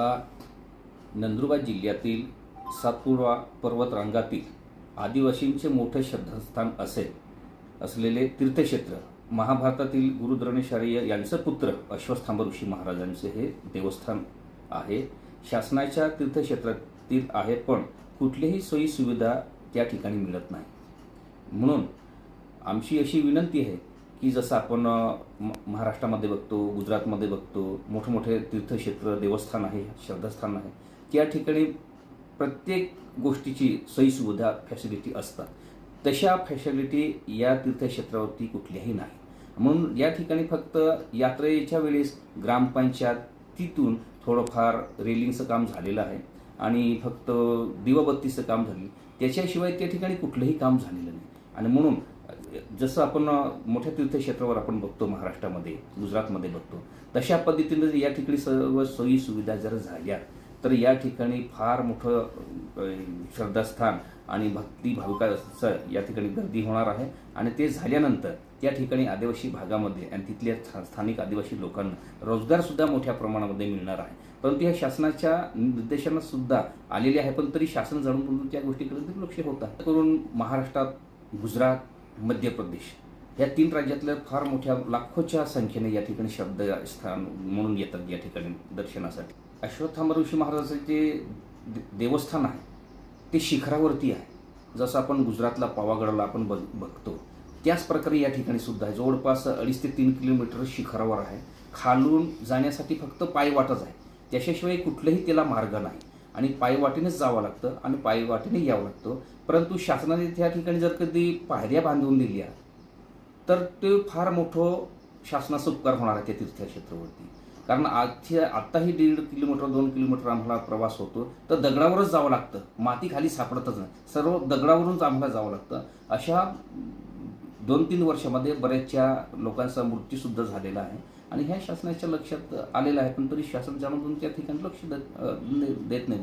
मला नंदुरबार जिल्ह्यातील सातपुडा पर्वतरांगातील आदिवासींचे मोठे श्रद्धास्थान असेल असलेले तीर्थक्षेत्र महाभारतातील गुरुद्रोणाचार्य यांचं पुत्र अश्वस्थांब ऋषी महाराजांचे हे देवस्थान आहे. शासनाच्या तीर्थक्षेत्रातील आहे पण कुठलीही सोयी सुविधा त्या ठिकाणी मिळत नाही. म्हणून आमची अशी विनंती आहे की जसं आपण म- महाराष्ट्रामध्ये बघतो गुजरातमध्ये बघतो मोठमोठे तीर्थक्षेत्र देवस्थान आहे श्रद्धास्थान आहे. त्या ठिकाणी प्रत्येक गोष्टीची सोयीसुविधा फॅसिलिटी असतात. तशा फॅसिलिटी या तीर्थक्षेत्रावरती कुठल्याही नाही. म्हणून या ठिकाणी फक्त यात्रेच्या वेळेस ग्रामपंचायतीतून थोडंफार रेलिंगचं काम झालेलं आहे आणि फक्त दिवाबत्तीचं काम झालं त्याच्याशिवाय त्या ठिकाणी कुठलंही काम झालेलं नाही. आणि म्हणून जसं आपण मोठ्या तीर्थक्षेत्रावर आपण बघतो महाराष्ट्रामध्ये गुजरातमध्ये बघतो तशा पद्धतीनं जर या ठिकाणी सर्व सोयी सुविधा जर झाल्या तर या ठिकाणी फार मोठं श्रद्धास्थान आणि भक्ती भाविकाचं या ठिकाणी गर्दी होणार आहे. आणि ते झाल्यानंतर त्या ठिकाणी आदिवासी भागामध्ये आणि तिथल्या स्थानिक आदिवासी लोकांना रोजगारसुद्धा मोठ्या प्रमाणामध्ये मिळणार आहे. परंतु या शासनाच्या निर्देशांना सुद्धा आलेले आहे पण तरी शासन जाणून त्या गोष्टीकडे दुर्लक्ष होतं करून महाराष्ट्रात गुजरात मध्य प्रदेश या तीन राज्यातल्या फार मोठ्या लाखोच्या संख्येने या ठिकाणी शब्द स्थान म्हणून येतात या ठिकाणी दर्शनासाठी. अश्वत्थामा ऋषी महाराजाचं जे देवस्थान आहे ते शिखरावरती आहे. जसं आपण गुजरातला पावागडला आपण बघ बघतो त्याच प्रकारे या ठिकाणी सुद्धा आहे. जवळपास अडीच ते तीन किलोमीटर शिखरावर आहे. खालून जाण्यासाठी फक्त पायवाटच आहे. त्याच्याशिवाय कुठलंही त्याला मार्ग नाही. आणि पायवाटेनेच जावं लागतं आणि पायवाटेने यावं लागतं. परंतु शासनाने त्या ठिकाणी जर कधी पायऱ्या बांधून दिल्या तर ते फार मोठं शासनाचा उपकार होणार आहे त्या तीर्थक्षेत्रावरती. कारण आजच्या आत्ताही दीड किलोमीटर दोन किलोमीटर आम्हाला प्रवास होतो तर दगडावरच जावं लागतं. माती खाली सापडतच नाही. सर्व दगडावरूनच आम्हाला जावं लागतं. अशा दोन तीन वर्षामध्ये बऱ्याचशा लोकांचा मृत्यूसुद्धा झालेला आहे. आणि ह्या शासनाच्या लक्षात आलेलं आहे पण तरी शासन जाणून त्या ठिकाणी लक्ष देत देत नाही